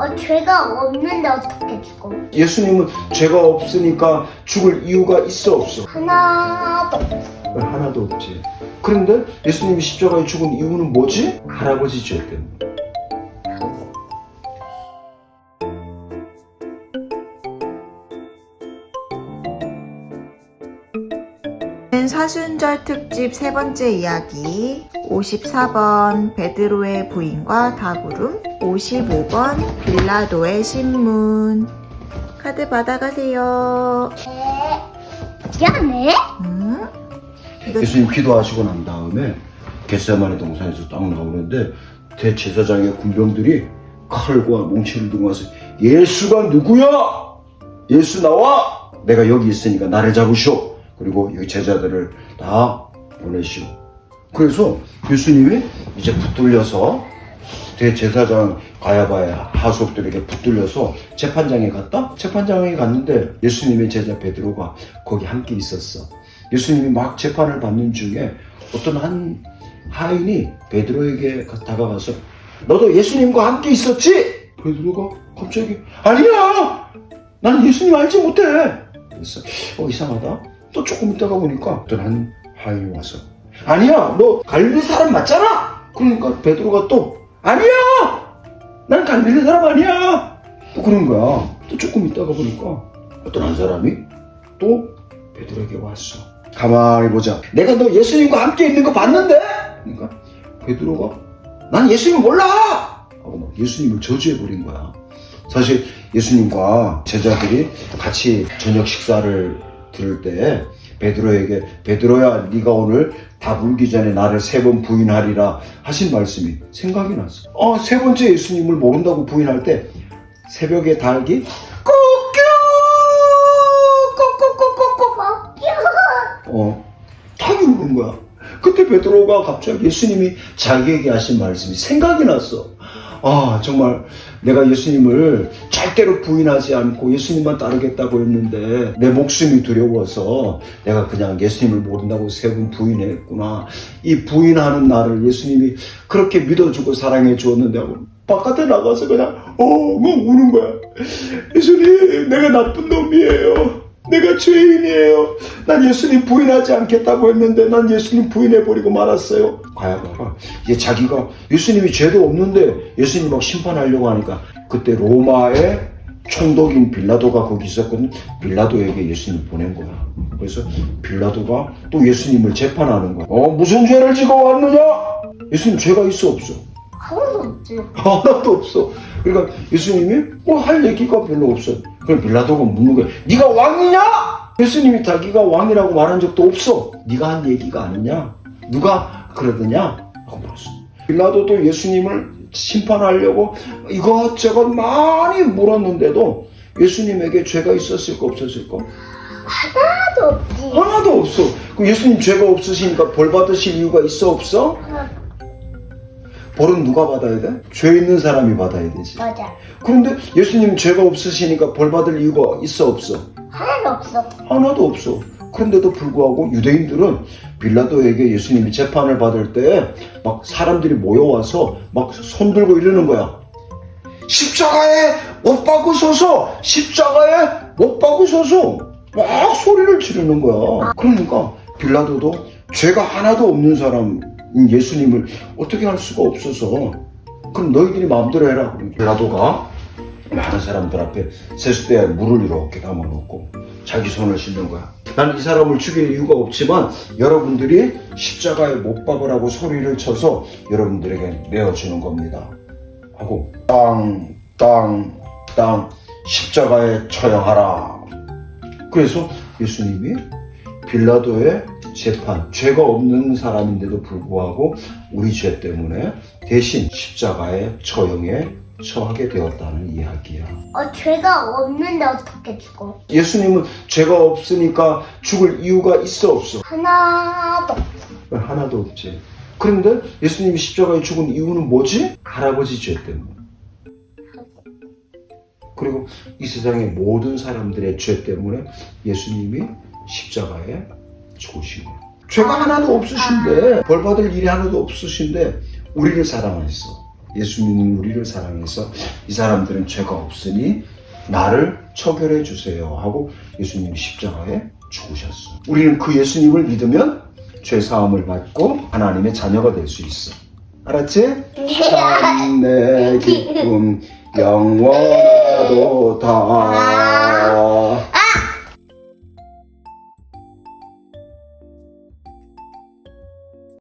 어, 죄가 없는데 어떻게 죽어? 예수님은 죄가 없으니까 죽을 이유가 있어 없어? 하나도 없어. 하나도 없지. 그런데 예수님이 십자가에 죽은 이유는 뭐지? 할아버지 죄 때문에. 사순절 특집 세 번째 이야기 54번 베드로의 부인과 다구름 55번 빌라도의 신문 카드 받아가세요 네. 미안해. 음? 이거 예수님 기도하시고 난 다음에 겟세마네 동산에서 딱 나오는데 대제사장의 군병들이 칼과 몽치를 들고 와서 예수가 누구야? 예수 나와! 내가 여기 있으니까 나를 잡으시오. 그리고 여기 제자들을 다 보내시오. 그래서 예수님이 이제 붙들려서 대제사장 가야바의 하수업들에게 붙들려서 재판장에 갔다? 재판장에 갔는데 예수님의 제자 베드로가 거기 함께 있었어. 예수님이 막 재판을 받는 중에 어떤 한 하인이 베드로에게 다가가서 너도 예수님과 함께 있었지? 베드로가 갑자기 아니야! 난 예수님 알지 못해! 그래서 어 이상하다. 또 조금 있다가 보니까 어떤 한 하인이 와서 아니야! 너 갈릴리 사람 맞잖아! 그러니까 베드로가 또 아니야! 난 갈릴리 사람 아니야! 또 그런 거야. 또 조금 있다가 보니까 어떤 한 사람이 또 베드로에게 왔어. 가만히 보자. 내가 너 예수님과 함께 있는 거 봤는데? 그러니까 베드로가 난 예수님 몰라! 하고 막 예수님을 저주해버린 거야. 사실 예수님과 제자들이 같이 저녁 식사를 들을 때 베드로에게 베드로야 네가 오늘 다 물기 전에 나를 세 번 부인하리라 하신 말씀이 생각이 났어. 어, 세 번째 예수님을 모른다고 부인할 때 새벽에 닭이 꾹꾹꾹꾹꾹꾹 어, 닭이 우는 거야. 그때 베드로가 갑자기 예수님이 자기에게 하신 말씀이 생각이 났어. 아, 정말 내가 예수님을 절대로 부인하지 않고 예수님만 따르겠다고 했는데 내 목숨이 두려워서 내가 그냥 예수님을 모른다고 세 번 부인했구나. 이 부인하는 나를 예수님이 그렇게 믿어주고 사랑해 주었는데 바깥에 나가서 그냥 엉엉 우는 거야. 예수님, 내가 나쁜 놈이에요. 내가 죄인이에요. 난 예수님 부인하지 않겠다고 했는데 난 예수님 부인해버리고 말았어요. 가야바가 이제 자기가 예수님이 죄도 없는데 예수님 막 심판하려고 하니까 그때 로마의 총독인 빌라도가 거기 있었거든. 빌라도에게 예수님 보낸 거야. 그래서 빌라도가 또 예수님을 재판하는 거야. 어 무슨 죄를 지고 왔느냐? 예수님 죄가 있어 없어? 하나도 없지. 하나도 없어. 그러니까 예수님이 뭐 할 얘기가 별로 없어. 그럼 빌라도가 묻는 거야. 네가 왕이냐? 예수님이 자기가 왕이라고 말한 적도 없어. 네가 한 얘기가 아니냐? 누가 그러더냐? 하고 물었어. 빌라도도 예수님을 심판하려고 이것저것 많이 물었는데도 예수님에게 죄가 있었을까 없었을까? 하나도 없지. 하나도 없어. 그럼 예수님 죄가 없으시니까 벌 받으실 이유가 있어 없어? 벌은 누가 받아야 돼? 죄 있는 사람이 받아야 되지. 맞아. 그런데 예수님 죄가 없으시니까 벌 받을 이유가 있어 없어? 하나도 없어. 하나도 없어. 그런데도 불구하고 유대인들은 빌라도에게 예수님이 재판을 받을 때 막 사람들이 모여와서 막 손 들고 이러는 거야. 십자가에 못 박으소서! 십자가에 못 박으소서! 막 소리를 지르는 거야. 그러니까 빌라도도 죄가 하나도 없는 사람인 예수님을 어떻게 할 수가 없어서 그럼 너희들이 마음대로 해라. 빌라도가 많은 사람들 앞에 세수대에 물을 이렇게 담아놓고 자기 손을 씻는 거야. 나는 이 사람을 죽일 이유가 없지만 여러분들이 십자가에 못 박으라고 소리를 쳐서 여러분들에게 내어주는 겁니다. 하고 땅, 땅, 땅 십자가에 처형하라. 그래서 예수님이 빌라도의 재판, 죄가 없는 사람인데도 불구하고 우리 죄 때문에 대신 십자가에 처형에 처하게 되었다는 이야기야. 어, 죄가 없는데 어떻게 죽어? 예수님은 죄가 없으니까 죽을 이유가 있어 없어? 하나도. 하나도 없지. 그런데 예수님이 십자가에 죽은 이유는 뭐지? 할아버지 죄 때문에. 그리고 이 세상의 모든 사람들의 죄 때문에 예수님이 십자가에 거예요. 죄가 하나도 없으신데 벌 받을 일이 하나도 없으신데 우리를 사랑하셨어. 예수 믿는 우리를 사랑해서 이 사람들은 죄가 없으니 나를 처결해 주세요 하고 예수님이 십자가에 죽으셨어. 우리는 그 예수님을 믿으면 죄 사함을 받고 하나님의 자녀가 될 수 있어. 알았지? 참내 기쁨 영원하도다.